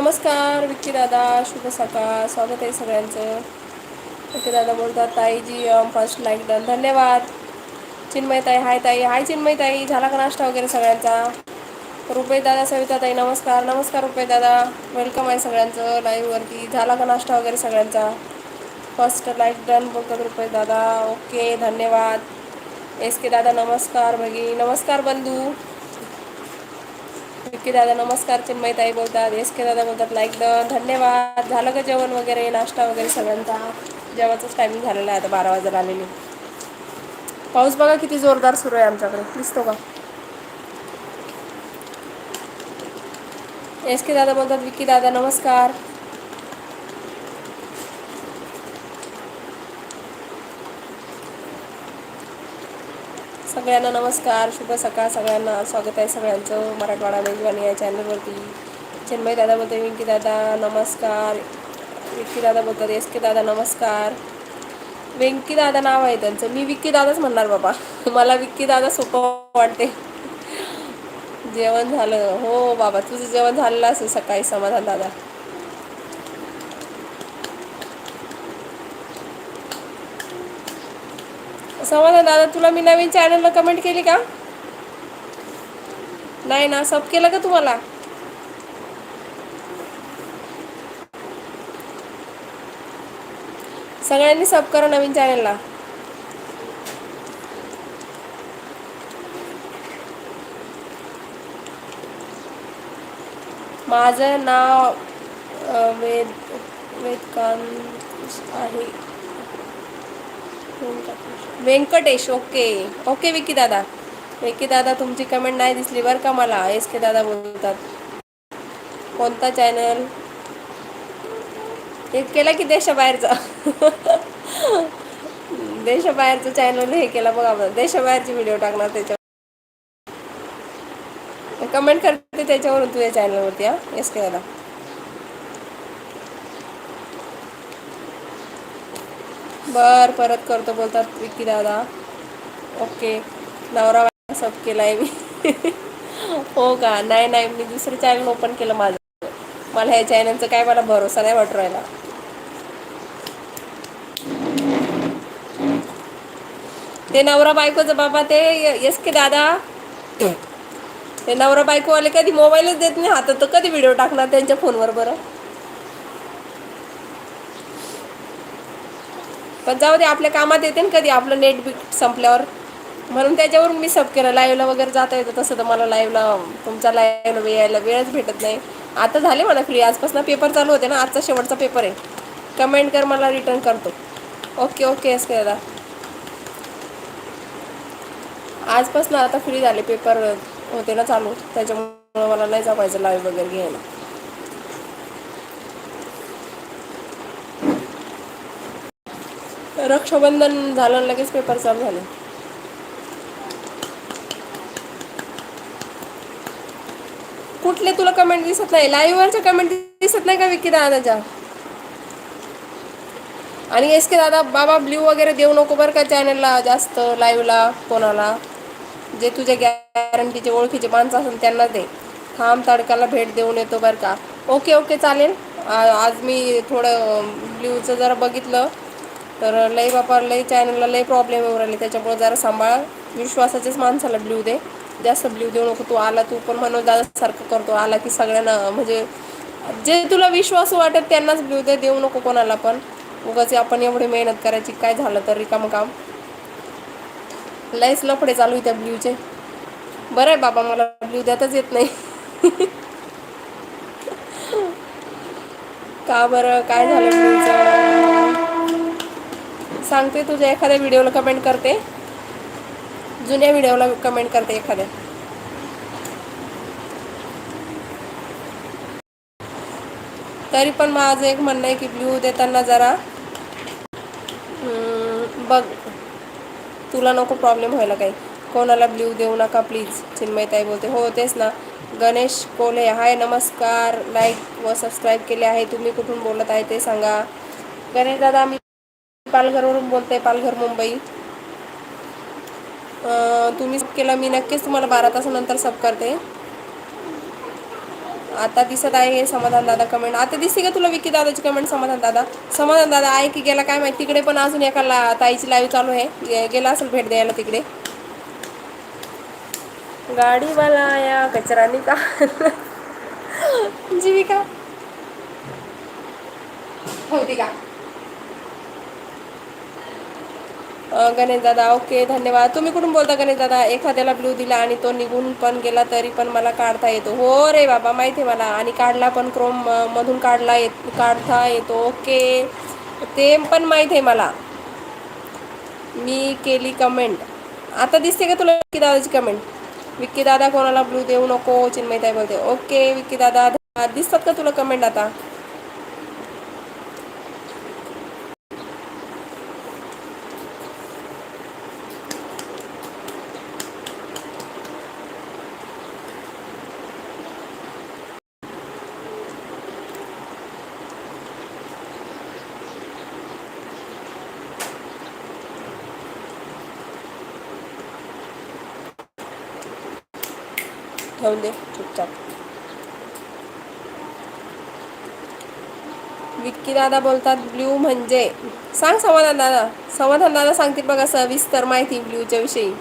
नमस्कार विक्की दादा शुभ सकाळ. स्वागत आहे सगळ्यांचं. विक्की दादा बोलतात ताईजी फर्स्ट लाईक डन धन्यवाद. चिन्मय ताई हाय ताई. हाय चिन्मय ताई झाला का नाश्ता वगैरे सगळ्यांचा? रुपये दादा सविता ताई नमस्कार नमस्कार रुपये दादा. वेलकम आहे सगळ्यांचं लाईव्हवरती झाला का नाश्ता वगैरे सगळ्यांचा? फर्स्ट लाईक डन बोलतात रुपये दादा. ओके धन्यवाद. एस के दादा नमस्कार भगी नमस्कार बंधू. विक्की दादा नमस्कार चिन्मय ताई बोलतात एस के दादा बोलतात लाईक डन धन्यवाद. झालं का जेवण वगैरे नाश्ता वगैरे सगळ्यांचा? जेवणाचाच टायमिंग झालेला आहे आता बारा वाजायला आलेली. पाऊस बघा किती जोरदार सुरू आहे आमच्याकडे. दिसतो का? एस के दादा बोलतात विक्की दादा नमस्कार. सगळ्यांना नमस्कार शुभ सकाळ सगळ्यांना. स्वागत आहे सगळ्यांचं मराठवाडा मेजवानी या चॅनलवरती. चिन्मय दादा बोलते विंकी दादा नमस्कार. विक्की दादा बोलतात एस के दादा नमस्कार. व्यंकी दादा नाव आहे त्यांचं. मी विक्की दादाच म्हणणार बाबा. मला विक्की दादा सोपं वाटते. जेवण झालं. हो बाबा तुझं जेवण झालेलं असेल सकाळी समाधान दादा. समाधान दादा तुला मी नवीन चॅनलला कमेंट केली का? नाही ना सब केलं का तुम्हाला? सगळ्यांनी सब करा नवीन चॅनलला माझं नाव वेद वेदकांत आहे. व्यंकटेश ओके. ओके विकी दादा. विकी दादा तुमची कमेंट नाही दिसली बरं का मला? एस के दादा बोलतात. कोणता चॅनल एक केला की देशाबाहेरचा? देशाबाहेरचं चॅनल हे केला बघा आपण देशाबाहेरचे व्हिडिओ टाकणार त्याच्यावर. कमेंट करते त्याच्यावरून तुझ्या चॅनलवरती हा? एस के दादा. बर परत करतो बोलतात विकी दादा. ओके. नवरा बायको सब केलाय मी. हो का? नाही नाही मी दुसरं चॅनल ओपन केलं माझं. मला ह्या चॅनलचं काय मला भरोसा नाही वाटू राहिला. ते नवरा बायकोचं बाबा ते एस के दादा. ते नवरा बायकोवाले कधी मोबाईलच देत नाही हातात तर कधी व्हिडिओ टाकणार त्यांच्या फोनवर बरं? पण जाऊ दे आपल्या कामात येते ना कधी. आपलं नेट बी संपल्यावर. म्हणून त्याच्यावरून मी सब केलं. लाईव्हला वगैरे जाता येतं तसं तर मला लाईव्हला तुमच्या लाईव्हला यायला वेळच भेटत नाही. आता झाले मला फ्री आजपासून पेपर चालू होते ना. आजचा शेवटचा पेपर आहे. कमेंट कर मला रिटर्न करतो. ओके ओके एस के दादा. आजपासून आता फ्री झाले. पेपर होते ना चालू. त्याच्यामुळे मला नाही जापायचं लाईव्ह वगैरे घ्यायला. रक्षाबंधन झालं आणि लगेच पेपर चालू झाले. कुठले तुला कमेंट दिसत नाही? लाईव्हवरच्या कमेंट दिसत नाही का विकी दादाच्या? आणि एस के दादा बाबा ब्ल्यू वगैरे देऊ नको बरं का चॅनलला जास्त लाईव्हला कोणाला? जे तुझ्या गॅरंटीचे ओळखीचे माणसं असेल त्यांना दे. थांब तडकाला भेट देऊन येतो बरं का. ओके ओके चालेल. आज मी थोडं ब्ल्यूचं जरा बघितलं. तर लई बापा लई चॅनलला लई प्रॉब्लेम येऊ राहिले. त्याच्यामुळे जरा सांभाळ. विश्वासाच्याच माणसाला ब्ल्यू दे. जास्त ब्ल्यू देऊ नको. तू आला तू पण म्हणून दादासारखं करतो आला की सगळ्यांना म्हणजे जे तुला विश्वास वाटत त्यांनाच ब्ल्यू दे. देऊ नको कोणाला पण. उगाच आपण एवढी मेहनत करायची. काय झालं तर रिकाम काम. लयच लफडे चालू आहे त्या ब्ल्यूचे बरं आहे बाबा मला ब्ल्यू देताच येत नाही. का बरं? काय झालं ब्ल्यूचं सांगते तुझ्या एखाद्या व्हिडिओला कमेंट करते. जुन्या व्हिडिओला कमेंट करते एखाद्या. तरी पण माझं एक म्हणणं आहे की ब्ल्यू देताना जरा बघ. तुला नको प्रॉब्लेम व्हायला काही. कोणाला ब्ल्यू देऊ नका प्लीज चिन्मयताई बोलते हो तेच ना. गणेश कोले हाय नमस्कार. लाईक व सबस्क्राईब केले आहे. तुम्ही कुठून बोलत आहे ते सांगा. गणेश दादा मी पालघरवरून बोलते पालघर मुंबई. तुम्ही केलं मी नक्कीच तुम्हाला बारा तासानंतर सब करते. आता दिसत आहे समाधान दादा कमेंट आता दिसते का तुला विकी दादाची कमेंट समाधान दादा? समाधान दादा आहे की गेला काय माहिती? तिकडे पण अजून एका ला ताईची लाईव्ह चालू आहे. गेला असेल भेट द्यायला तिकडे. गाडीवाला या कचरा का? जीविका. होती का? गणेश दादा ओके धन्यवाद. तुम्ही कुठून बोलता गणेश दादा? एखाद्याला ब्ल्यू दिला आणि तो निघून पण गेला तरी पण मला काढता येतो. हो रे बाबा माहिती आहे मला. आणि काढला पण क्रोम मधून काढला येत काढता येतो. ओके. ते पण माहीत आहे मला. मी केली कमेंट आता दिसते का तुला विक्की दादाची कमेंट विक्की दादा कोणाला ब्लू देऊ नको चिन्मयताई बोलते. ओके विक्की दादा दिसतात का तुला कमेंट आता? ठेवून दे चुपचाप. विक्की दादा बोलतात ब्ल्यू म्हणजे. सांग समाधान दादा. समाधान दादा सांगतील बघा सविस्तर माहिती ब्ल्यूच्या विषयी.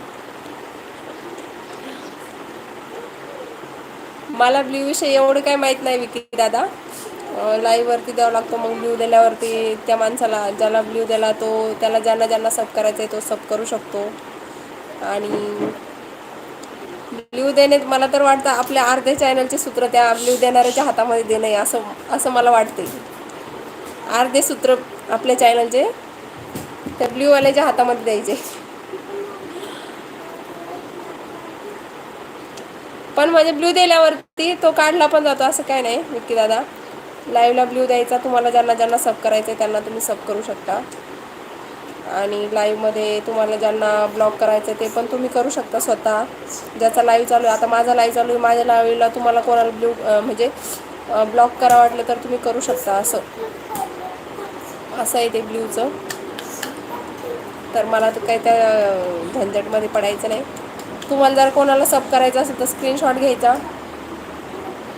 मला ब्ल्यू विषयी एवढं काही माहीत नाही विक्की दादा. लाईव्ह वरती द्यावा लागतो मग ब्ल्यू दिल्यावरती त्या माणसाला ज्याला ब्ल्यू दिला तो त्याला ज्यांना ज्यांना सब करायचं आहे तो सब करू शकतो. आणि ब्ल्यू देणे मला तर वाटतं आपल्या अर्ध्या चॅनलचे सूत्र त्या ब्ल्यू देणाऱ्याच्या हातामध्ये देणे असं असं मला वाटते अर्धे सूत्र आपल्या चॅनलचे त्या हातामध्ये द्यायचे. पण म्हणजे ब्ल्यू दिल्यावरती तो काढला पण जातो असं काय नाही विक्की दादा. लाईव्हला ब्ल्यू द्यायचा तुम्हाला ज्यांना ज्यांना सब करायचं आहे त्यांना तुम्ही सब करू शकता. आणि लाईव्हमध्ये तुम्हाला ज्यांना ब्लॉक करायचं ते पण तुम्ही करू शकता स्वतः. ज्याचा लाईव्ह चालू आहे आता माझा लाईव्ह चालू आहे माझ्या लाईव्हला तुम्हाला कोणाला ब्ल्यू म्हणजे ब्लॉक करा वाटलं तर तुम्ही करू शकता असं. असं आहे ते ब्ल्यूचं तर मला तर काही त्या झंझटमध्ये पडायचं नाही. तुम्हाला जर कोणाला सब करायचं असेल तर स्क्रीनशॉट घ्यायचा.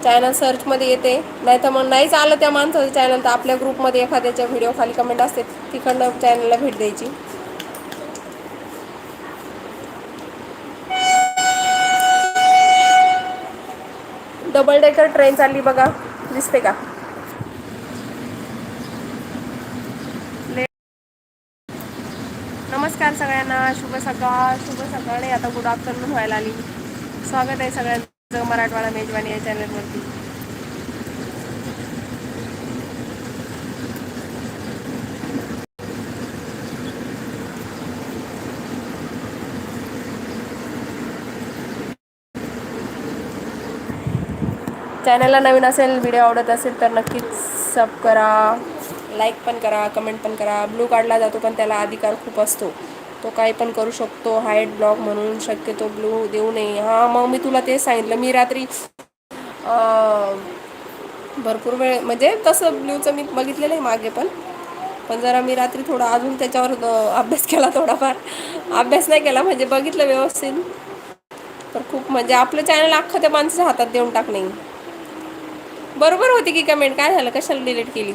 चॅनल सर्चमध्ये येते. नाही तर मग नाहीच आलं त्या माणसाचं चॅनल तर आपल्या ग्रुपमध्ये एखाद्याच्या व्हिडिओ खाली कमेंट असते. तिकडनं चॅनलला भेट द्यायची. डबल डेकर ट्रेन चालली बघा. दिसते का? नमस्कार सगळ्यांना. शुभ सकाळ. शुभ सकाळ नाही आता गुड आफ्टरनून व्हायला आली स्वागत आहे सगळ्यांना मराठवाडा मेजवानी या चॅनलवरती. चॅनलला नवीन असेल व्हिडिओ आवडत असेल तर नक्कीच सब करा. लाईक पण करा कमेंट पण करा. ब्लू काढला जातो पण त्याला अधिकार खूप असतो. तो काही पण करू शकतो. हाईट ब्लॉक म्हणून शक्यतो ब्लू देऊ नये. हां मग मी तुला तेच सांगितलं. मी रात्री भरपूर वेळ म्हणजे तसं ब्ल्यूचं मी बघितलेलं आहे मागे पण. पण जरा मी रात्री थोडा अजून त्याच्यावर अभ्यास केला थोडाफार. अभ्यास नाही केला म्हणजे बघितलं व्यवस्थित. तर खूप म्हणजे आपलं चॅनल अख्खं त्या माणसाच्या हातात देऊन टाकणे. बरोबर होती की कमेंट काय झालं? कशाला डिलीट केली?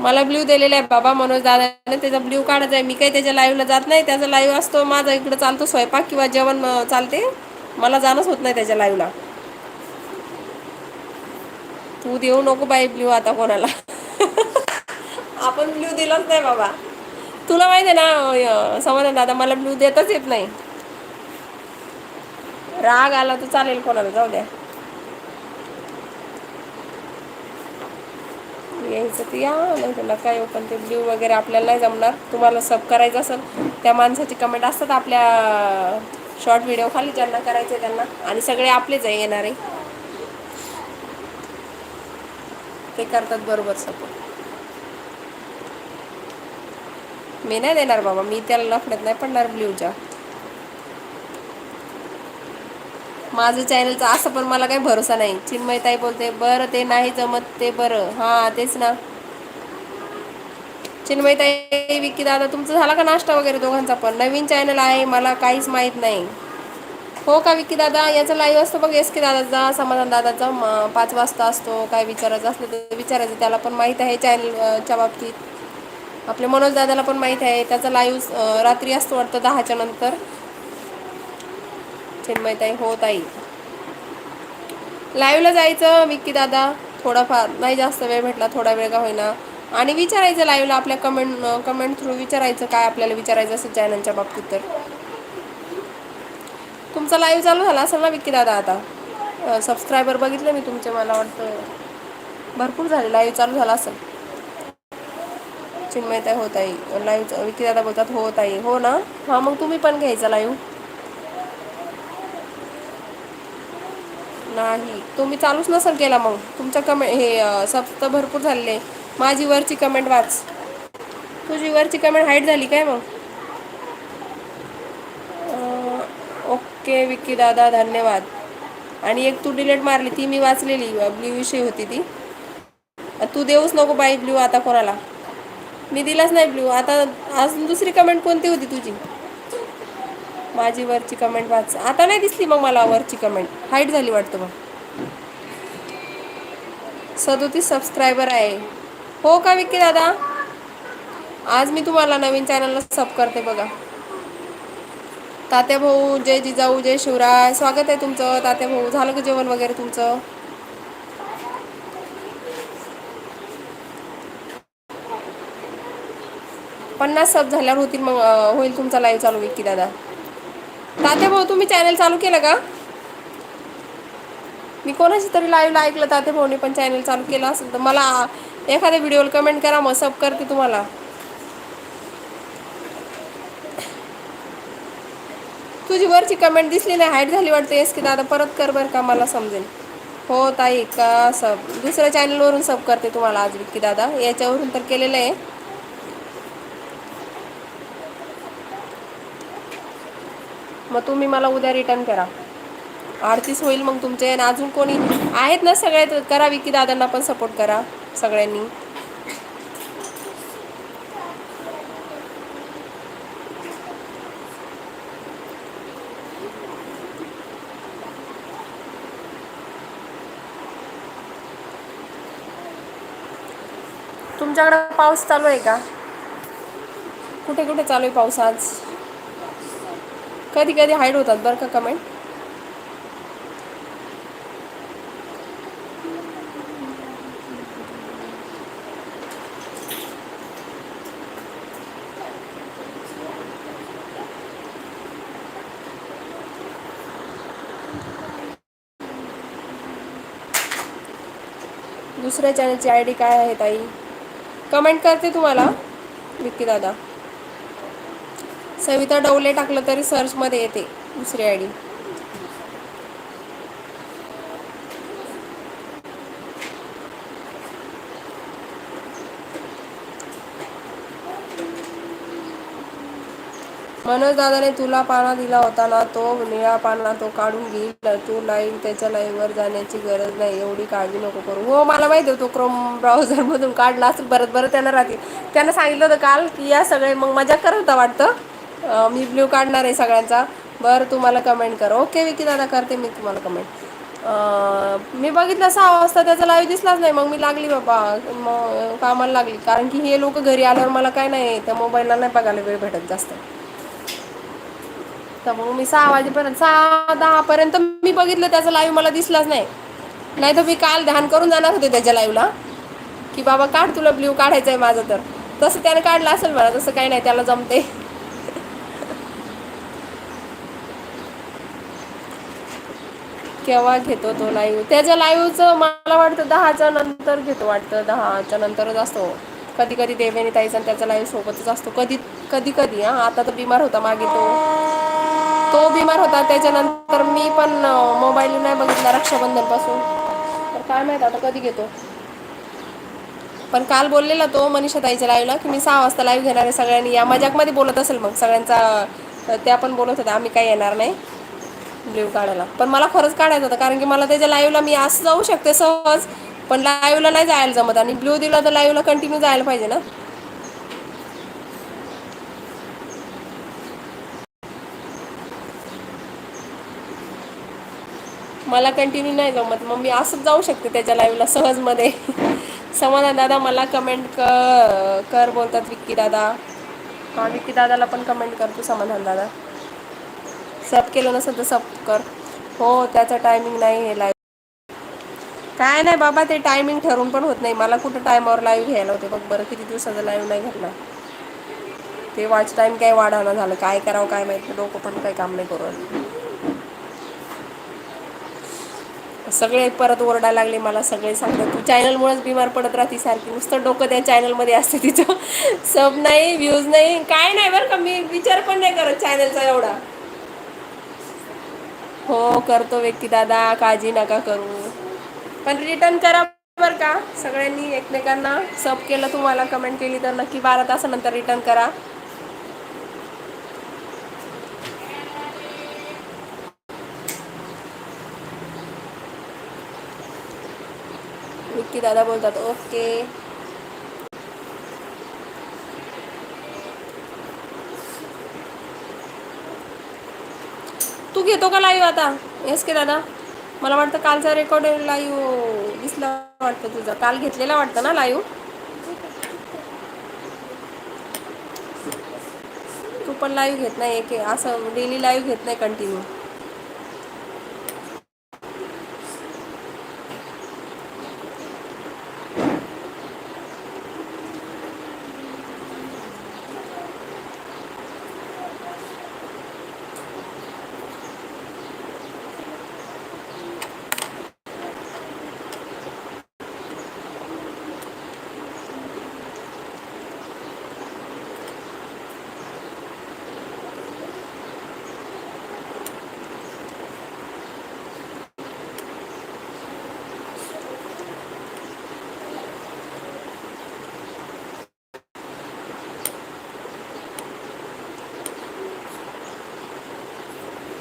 मला ब्ल्यू दिलेला आहे बाबा मनोज दादाने. त्याचा ब्ल्यू काढत आहे. मी काही त्याच्या लाईव्हला जात नाही. त्याचा लाईव्ह असतो. माझा इकडं चालतो स्वयंपाक किंवा जेवण चालते. मला जाणंच होत नाही त्याच्या लाईव्हला तू देऊ नको बाई ब्ल्यू आता कोणाला. आपण ब्ल्यू दिलाच नाही बाबा. तुला माहिती आहे ना समाधान दादा मला ब्ल्यू देतच येत नाही. राग आला तर चालेल कोणाला. जाऊ द्या. यायचं तर या नाही त्याला काय पण ते ब्ल्यू वगैरे आपल्याला नाही जमणार. तुम्हाला सब करायचं असेल त्या माणसाची कमेंट असतात आपल्या शॉर्ट व्हिडिओ खाली ज्यांना करायचे त्यांना. आणि सगळे आपलेच आहे येणारे ते करतात बरोबर सपोर्ट मी नाही देणार बाबा मी त्याला लफड्यात नाही पडणार ब्ल्यूच्या माझं चॅनलचा असं पण मला काही भरोसा नाही. चिन्मयताई बोलते बरं ते नाही जमत ते बरं. हां तेच ना. चिन्मयताई विकी दादा तुमचा झाला का नाश्ता वगैरे दोघांचा पण? नवीन चॅनल आहे मला काहीच माहीत नाही. हो का विकी दादा? याचा लाईव्ह असतो बघ एस के दादाचा समाधान दादाचा पाच वाजता असतो काय विचारायचं असलं तर विचारायचं त्याला पण माहीत आहे चॅनलच्या बाबतीत. आपल्या मनोज दादाला पण माहीत आहे त्याचा लाईव्ह रात्री असतो वाटतं दहाच्या नंतर. चिन्मयताई हो ताई. लाईव्हला जायचं विक्की दादा थोडाफार नाही जास्त वेळ भेटला थोडा वेळ का होईना. आणि विचारायचं लाईव्हला आपल्या कमेंट कमेंट थ्रू विचारायचं काय आपल्याला विचारायचं असेल चॅनलच्या बाबतीत तर. तुमचा लाईव्ह चालू झाला असेल ना विक्की दादा आता? सबस्क्रायबर बघितलं मी तुमचे मला वाटतं भरपूर झाले लाईव्ह चालू झाला असेल. चिन्मयताई होत आहे लाईव्ह विक्की दादा बोलतात होत आहे हो ना? हां मग तुम्ही पण घ्यायचा लाईव्ह नाही. तुम्ही चालूच नसेल केला मग. तुमचा कमेंट हे सब तर भरपूर झालेले. माझी वरची कमेंट वाच. तुझी वरची कमेंट हाईट झाली काय मग? ओके विक्की दादा धन्यवाद. आणि एक तू डिलेट मारली ती मी वाचलेली ब्ल्यू विषयी होती ती. तू देऊच नको बाई ब्ल्यू आता कोणाला. मी दिलाच नाही ब्ल्यू आता अजून दुसरी कमेंट कोणती होती तुझी? माझी वरची कमेंट वाच. आता नाही दिसली मग मला वरची कमेंट हाईट झाली वाटतं मग. सदोतीस सबस्क्रायबर आहे. हो का विक्की दादा? आज मी तुम्हाला नवीन चॅनलला सब करते बघा. तात्या भाऊ जय जिजाऊ जय शिवराय. स्वागत आहे तुमचं. तात्या भाऊ झालं का जेवण वगैरे तुमचं? पन्नास सब झाल्यावर होतील मग होईल तुमचा लाईव्ह चालू विक्की दादा. तात्या भाऊ तुम्ही चॅनल चालू केलं का? मी कोणाशी तरी लाईव्हला ऐकलं तात्या भाऊनी पण चॅनल चालू केलं असेल तर मला एखाद्या व्हिडिओला कमेंट करा मग सब करते तुम्हाला. तुझी वरची कमेंट दिसली नाही हाईट झाली वाटते येस की दादा परत कर बरं का मला समजेल. हो ताई का सब दुसऱ्या चॅनलवरून सब करते तुम्हाला आज विक्की दादा. याच्यावरून तर केलेलं आहे. मग तुम्ही मला उद्या रिटर्न करा. आरतीच होईल मग तुमचे. आणि अजून कोणी आहेत ना सगळे करा विकी दादांना पण सपोर्ट करा सगळ्यांनी. तुमच्याकडे पाऊस चालू आहे का? कुठे कुठे चालू आहे पाऊस आज कधी कधी हाईड होतात बरं का कमेंट दुसऱ्या चॅनलची आय डी काय आहे ताई? कमेंट करते तुम्हाला विक्की दादा. सविता डवले टाकलं तरी सर्चमध्ये येते दुसरी आय डी. मनोज दादाने तुला पाना दिला होता ना तो निळा पाना तो काढून घेईल. तू लाईव्ह त्याच्या लाईव्हवर जाण्याची गरज नाही एवढी काळजी नको करू. हो मला माहिती तो क्रोम ब्राउझरमधून काढला असं बरं बरं त्यांना राहतील. त्यांना सांगितलं होतं काल की या सगळे मग मजा करत होता वाटतं? मी ब्ल्यू काढणार आहे सगळ्यांचा. बरं तुम्हाला कमेंट कर. ओके विकी दादा करते मी तुम्हाला कमेंट मी बघितलं सहा वाजता त्याचा लाईव्ह दिसलाच नाही. मग मी लागली बाबा. मग कामाला लागली. कारण की हे लोक घरी आल्यावर मला काय नाही. त्या मोबाईलला नाही बघायला वेळ भेटत जास्त. तर मग मी सहा वाजेपर्यंत सहा दहापर्यंत मी बघितलं त्याचा लाईव्ह मला दिसलाच नाही. नाही तर मी काल ध्यान करून जाणार होते त्याच्या लाईव्हला की बाबा काढ तुला ब्ल्यू काढायचं आहे माझं तर. तसं त्याने काढलं असेल मला तसं काही नाही त्याला जमते केव्हा घेतो तो लाईव्ह त्याच्या लाईव्हचं मला वाटतं दहाच्या नंतर घेतो वाटतं. दहाच्या नंतरच असतो. कधी कधी देवेनी ताईचा त्याचा लाईव्ह सोबतच असतो. कधी कधी कधी हां. आता तर बिमार होता मागे तो. तो बिमार होता. त्याच्यानंतर मी पण मोबाईल नाही बघितला रक्षाबंधनपासून. तर काय माहीत आता कधी घेतो. पण काल बोललेला तो मनीषा ताईच्या लाईव्हला की मी सहा वाजता लाईव्ह घेणार आहे सगळ्यांनी. या मजाकमध्ये बोलत असेल मग सगळ्यांचा त्या पण बोलत होत्या. आम्ही काही येणार नाही. ब्ल्यू काढायला. पण मला खरंच काढायचं होतं कारण की मला त्याच्या लाईव्हला मी आज जाऊ शकते सहज पण लाईव्हला नाही जायला जमत आणि ब्ल्यू दिला तर लाईव्हला कंटिन्यू जायला पाहिजे ना. मला कंटिन्यू नाही जमत मग मी असंच जाऊ शकते त्याच्या लाईव्हला सहजमध्ये. समाधान दादा मला कमेंट क कर बोलतात विक्की दादा. विक्की दादाला पण कमेंट करतो समाधान दादा. सब केलं नसेल तर सब कर. हो त्याचा टायमिंग नाही हे लाईव्ह काय नाही बाबा ते टायमिंग ठरून पण होत नाही. मला कुठं टायमावर लाईव्ह घ्यायला होते बघ बरं किती दिवसाचा लाईव्ह नाही घेतला. ते वॉच टाईम काय वाढवना झालं काय करावं काय माहिती डोकं पण काही काम नाही करू सगळे परत ओरडायला लागले मला सगळे सांगतात तू चॅनलमुळेच मुळेच बीमार पडत राहती सारखी. नुसतं डोकं त्या चॅनलमध्ये असते तिचं. सब नाही व्ह्यूज नाही काय नाही बरं का मी विचार पण नाही करत चॅनलचा एवढा. हो करतो व्यक्ती दादा काळजी नका करू. पण रिटर्न करा बर का. सगळ्यांनी एकमेकांना सब केलं तुम्हाला कमेंट केली तर नक्की बारा तासानंतर रिटर्न करा. विक्की दादा बोलतात ओके. घेतो का लाईव्ह आता? येस के दादा मला वाटतं कालचा रेकॉर्ड लाईव्ह दिसला वाटतं तुझा. काल घेतलेला वाटतं ना लाईव्ह तू पण लाईव्ह घेत नाही एक असं डेली लाईव्ह घेत नाही कंटिन्यू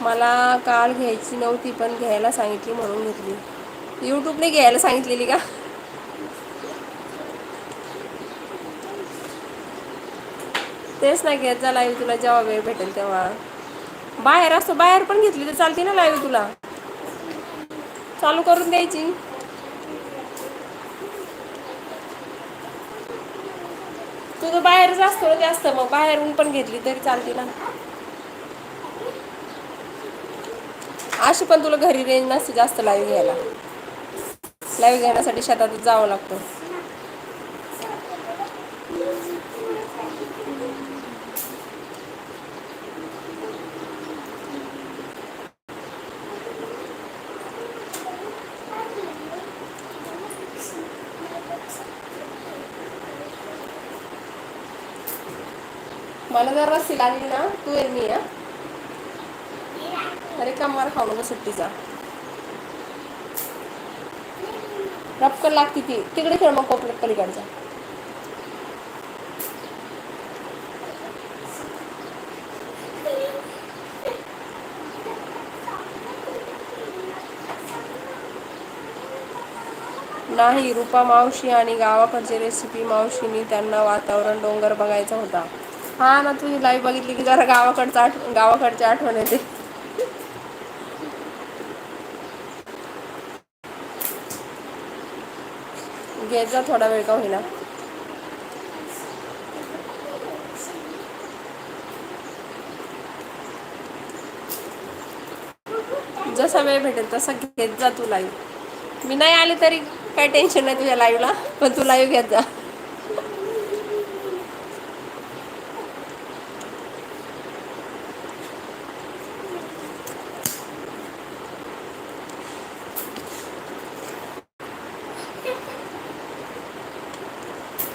मला काल घ्यायची नव्हती पण घ्यायला सांगितली म्हणून घेतली. यूट्यूबने घ्यायला सांगितलेली का? तेच ना घेत जा लाईव्ह तुला जेव्हा वेळ भेटेल तेव्हा. बाहेर असतो बाहेर पण घेतली तर चालते ना लाईव्ह तुला. चालू करून द्यायची. तुझं बाहेरच असतो ना जास्त मग बाहेरून पण घेतली तरी चालते ना. अशी पण तुला घरी रेंज नसते जास्त लाईव्ह घ्यायला. लाईव्ह घेण्यासाठी शेतातच जावं लागतं. मला जर रस्सी लागली ना. तू ये मी या अरे खाऊ नको सुट्टीचा? रपकन लागती ती. तिकडे खेळ मग कोपऱ्यात पलीकडचा. नाही रुपा मावशी आणि गावाकडची रेसिपी मावशीनी त्यांना वातावरण डोंगर बघायचा होता. हा ना तुझी लाईव्ह बघितली की जरा गावाकडचा आठ गावाकडची आठवण येते घेत जा थोडा वेळ का होईना. जसा वेळ भेटेल तसा घेत जा तू लाईव्ह मी नाही आले तरी काय टेन्शन नाही तुझ्या लाईव्हला पण तू लाईव्ह घेत जा.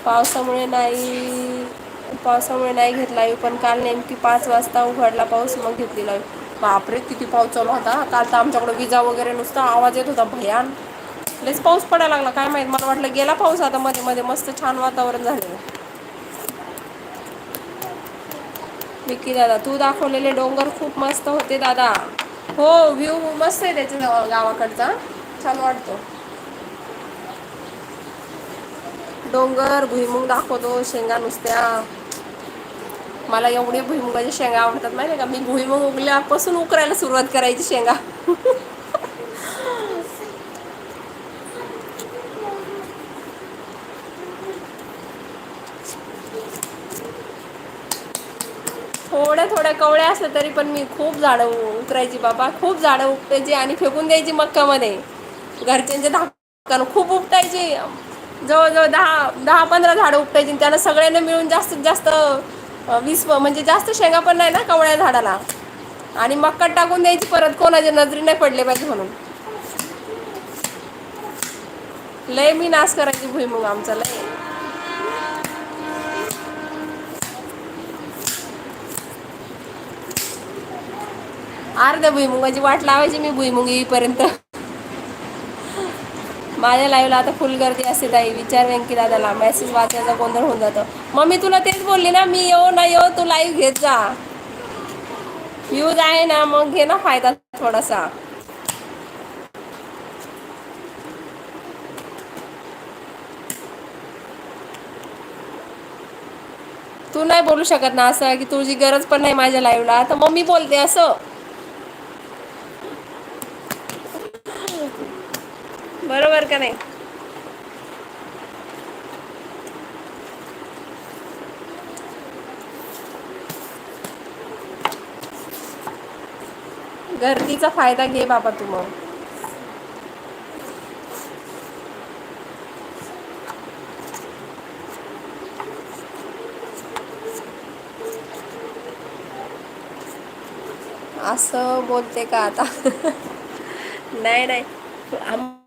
पावसामुळे नाही पावसामुळे नाही घेतला लाईव्ह पण काल नेमकी पाच वाजता उघडला पाऊस मग घेतली लाईव्ह बापरे किती पाऊस चालू होता. काल तर आमच्याकडे विजा वगैरे नुसता आवाज येत होता भयान. लयच पाऊस पडायला लागला काय माहीत मला वाटलं गेला पाऊस आता मध्ये मध्ये मस्त छान वातावरण झालेलं विकी दादा तू दाखवलेले डोंगर खूप मस्त होते दादा. हो व्ह्यू मस्त आहे त्याच्या गावाकडचा. छान वाटतो. डोंगर भुईमुंग दाखवतो शेंगा नुसत्या. मला एवढे भुईमुगाच्या शेंगा आवडतात माहिती का? मी भुईमुग उगल्यापासून उकरायला सुरुवात करायची शेंगा. थोड्या थोड्या कवळ्या असल्या तरी पण मी खूप झाडं उकरायची बाबा. खूप झाडं उपटायची आणि फेकून द्यायची मक्कामध्ये. घरच्यांच्या धाक खूप उपटायची. जवळजवळ दहा दहा पंधरा झाडं उपटायची त्याला सगळ्यांना मिळून जास्तीत जास्त वीस म्हणजे जास्त शेंगा पण नाही ना कवळ्या झाडाला. आणि मक्का टाकून द्यायची परत कोणाच्या नजरी नाही पडले पाहिजे म्हणून. लय मी नाश करायची भुईमुग आमचा लय. अर्ध्या भुईमुगाची वाट लावायची मी भुईमुग येईपर्यंत. माझ्या लाईव्हला आता फुल गर्दी असते ताई. विचार व्यंकी दादाला. मेसेज वाचायचा गोंधळ होऊन जातो. मग मी तुला तेच बोलली ना मी येऊ ना येऊ. तू लाईव्ह घेत जा. व्ह्यूज आहे ना मग घे ना फायदा थोडासा. तू नाही बोलू शकत ना असं की तुझी गरज पण नाही माझ्या लाईव्हला तर मग मी बोलते असं. बरोबर का नाही? गर्दीचा फायदा घे बाबा तू मग. असं बोलते का आता? नाही नाही.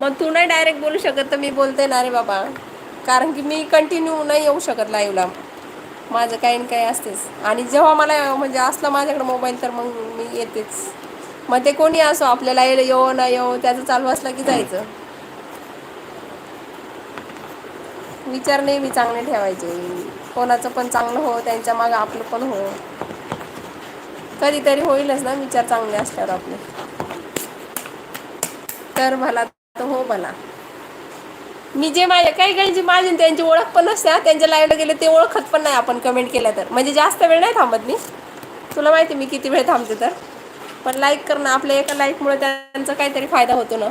पण तू नाही डायरेक्ट बोलू शकत तर मी बोलते ना रे बाबा. कारण की मी कंटिन्यू नाही येऊ शकत लाईव्हला माझं काही ना काही असतेच. आणि जेव्हा मला म्हणजे असला माझ्याकडे मोबाईल तर मग मी येतेच. मग ते कोणी असो आपल्याला येऊ ना येऊ त्याचं चालू असलं की जायचं. विचार नेहमी चांगले ठेवायचे. कोणाचं पण चांगलं हो त्यांच्या मागं आपलं पण हो. कधीतरी होईलच ना विचार चांगले असल्यावर आपले. तर मला तर हो म्हणा. मी जे माझे काही काही जी माझी त्यांची ओळख पण नसते त्यांच्या लाईव्हला गेले ते ओळखत पण नाही आपण कमेंट केल्या तर. म्हणजे जास्त वेळ नाही थांबत मी. तुला माहिती मी किती वेळ थांबते तर. पण लाईक करणं आपल्या एका लाईकमुळे त्यांचा काहीतरी फायदा होतो ना.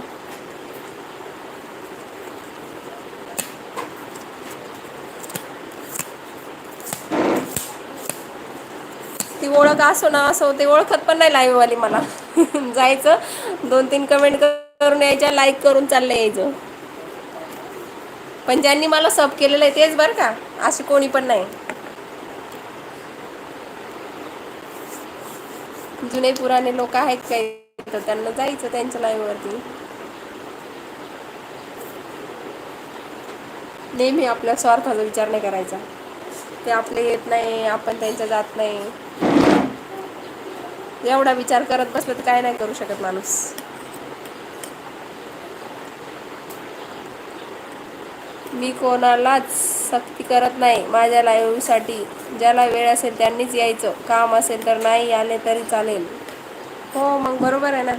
ती ओळख असो ना असो ते ओळखत पण नाही लाईव्हवाली मला. जायचं दोन तीन कमेंट करून यायच्या लाईक करून चाललं यायचं. पण ज्यांनी मला सब केलेलं आहे तेच बरं का असे कोणी पण नाही. जुने पुराणे लोक आहेत काही तर त्यांना जायचं त्यांच्या लाईव्हवरती नेहमी आपल्या स्वार्थाचा विचार नाही करायचा. ते आपले येत नाही आपण त्यांच्या जात नाही. एवढा विचार करत बसलं तर काय नाही करू शकत माणूस. मी कोणालाच सक्ती करत नाही माझ्या लाईव्हसाठी. ज्याला वेळ असेल त्यांनीच यायचं. काम असेल तर नाही आले तरी चालेल. हो मग बरोबर आहे ना?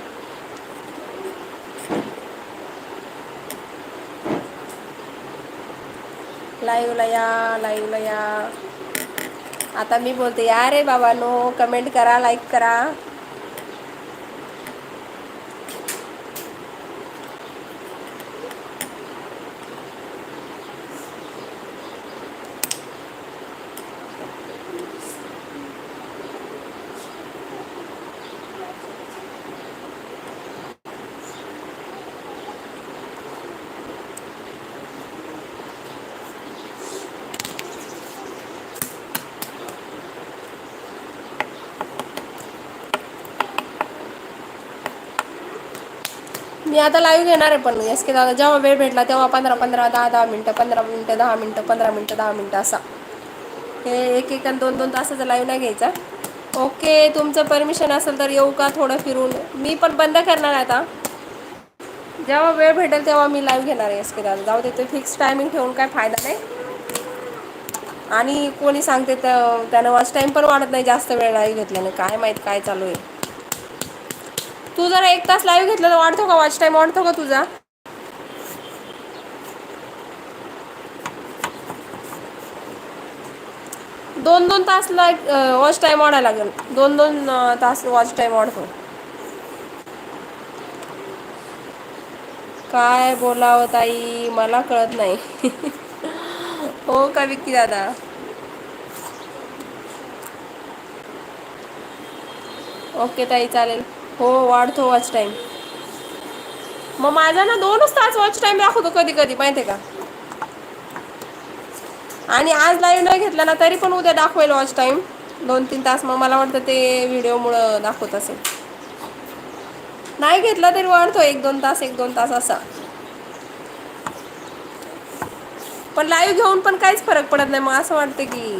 लाईव्हला या लाईव्हला या. आता मी बोलते या रे बाबा नो कमेंट करा लाईक करा. मी आता लाईव्ह घेणार आहे पण एस के दादा जेव्हा वेळ भेटला तेव्हा पंधरा पंधरा दहा दहा मिनटं पंधरा मिनटं दहा मिनटं पंधरा मिनटं दहा मिनटं असा. हे एक एक आणि दोन दोन तासाचा लाईव्ह नाही घ्यायचा. ओके तुमचं परमिशन असेल तर येऊ का थोडं फिरून? मी पण बंद करणार आहे आता. जेव्हा वेळ भेटेल तेव्हा मी लाईव्ह घेणार आहे एस के दादा. जाऊ दे ते फिक्स टायमिंग ठेवून काय फायदा नाही. आणि कोणी सांगते तर त्यानं वॉच टाईम पण वाढत नाही जास्त वेळ लाईव्ह घेतल्यानं. काय माहीत काय चालू आहे. तू जर एक तास लाईव्ह घेतलं तर वाढतो का वॉच टाईम वाढतो का तुझा? दोन दोन तास लाईक वॉच टाईम वाढायला लागेल. दोन दोन तास वॉच टाईम वाढतो. काय बोलावं ताई? मला कळत नाही. हो का विकी दादा? ओके ताई चालेल. हो वाढतो वॉच टाईम मग माझा ना दोनच तास वॉच टाईम दाखवतो कधी कधी माहितीय का? आणि आज लाईव्ह नाही घेतला ना तरी पण उद्या दाखवेल वॉच टाईम दोन तीन तास मग मला वाटतं ते व्हिडिओमुळं दाखवत असेल. नाही घेतला तरी वाढतो एक दोन तास एक दोन तास असा. पण लाईव्ह घेऊन पण काहीच फरक पडत नाही मग असं वाटतं की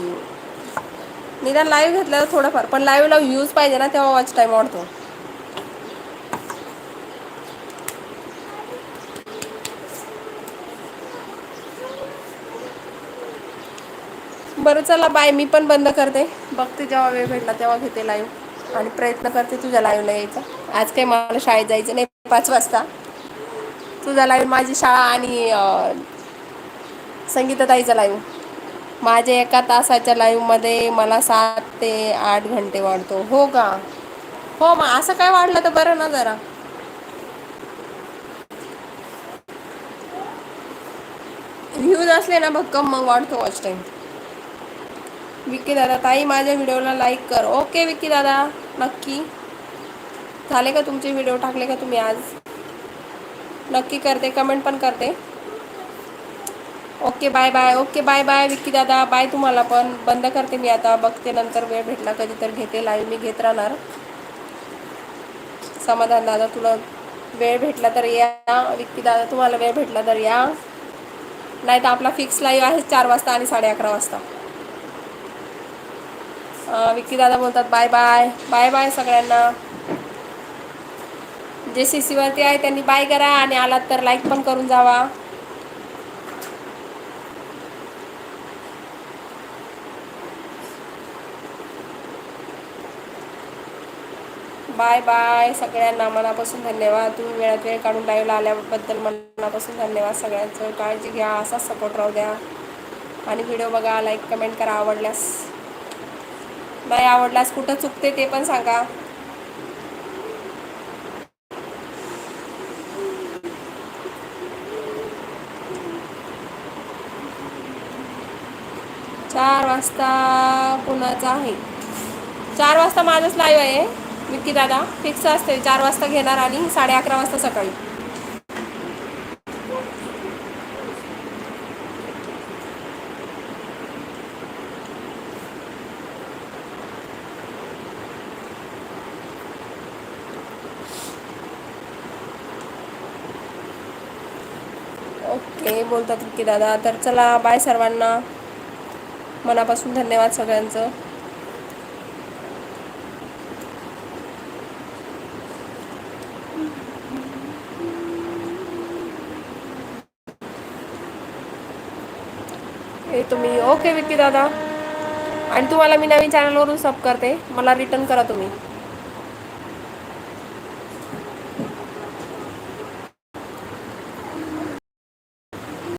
निदान लाईव्ह घेतल्यावर थोडंफार. पण लाईव्हला व्ह्यूज पाहिजे ना तेव्हा वॉच टाईम वाढतो. बरं चला बाय. मी पण बंद करते. बघते जेव्हा वेळ भेटला तेव्हा घेते लाईव्ह आणि प्रयत्न करते तुझ्या लाईव्हला यायचा. आज काही मला शाळेत जायचं नाही. पाच वाजता. तुझा लाईव्ह माझी शाळा आणि संगीताताईचा लाईव्ह माझ्या एका तासाच्या लाईव्हमध्ये मला सात ते आठ घंटे वाढतो. हो का? हो मग असं काय वाढलं तर बरं ना जरा. व्ह्यूज असले ना भक्कम मग वाढतो वॉच टाईम विक्की दादा ताई माझ्या व्हिडिओला लाईक कर. ओके विक्की दादा नक्की. झाले का तुमचे व्हिडिओ? टाकले का तुम्ही आज? नक्की करते कमेंट पण करते. Okay bye bye okay bye bye Vicky दादा. बाय तुम्हाला पण. बंद करते मी आता. बघते नंतर वेळ भेटला कधी तर घेते. लाईव्ह मी घेत राहणार. समाधान दादा तुला वेळ भेटला तर या. विक्की दादा तुम्हाला वेळ भेटला तर या. नाही तर आपला फिक्स लाईव्ह आहे चार वाजता आणि साडे अकरा वाजता. अं, विक्की दादा बोलतात बाय बाय बाय बाय सगळ्यांना. जे सी सीवरती आहे त्यांनी बाय करा आणि आलात तर लाईक पण करून जावा. बाय बाय सगळ्यांना मनापासून धन्यवाद. तुम्ही वेळात वेळ काढून लाईव्हला आल्याबद्दल मनापासून धन्यवाद. सगळ्यांचं काळजी घ्या असाच सपोर्ट राहू द्या. आणि व्हिडिओ बघा लाईक कमेंट करा आवडल्यास. नाही आवडल्यास कुठं चुकते ते पण सांगा. चार वाजता कुणाचा आहे. चार वाजता माझंच लाईव्ह आहे. विक्की दादा फिक्स असते. चार वाजता घेणार आणि साडे अकरा वाजता सकाळी ओके बोलतात विक्की दादा तर चला बाय सर्वांना. मनापासून धन्यवाद सगळ्यांचं. हे तुम्ही. ओके विकी दादा. आणि तुम्हाला मी नवीन चॅनलवरून सब करते. मला रिटर्न करा तुम्ही.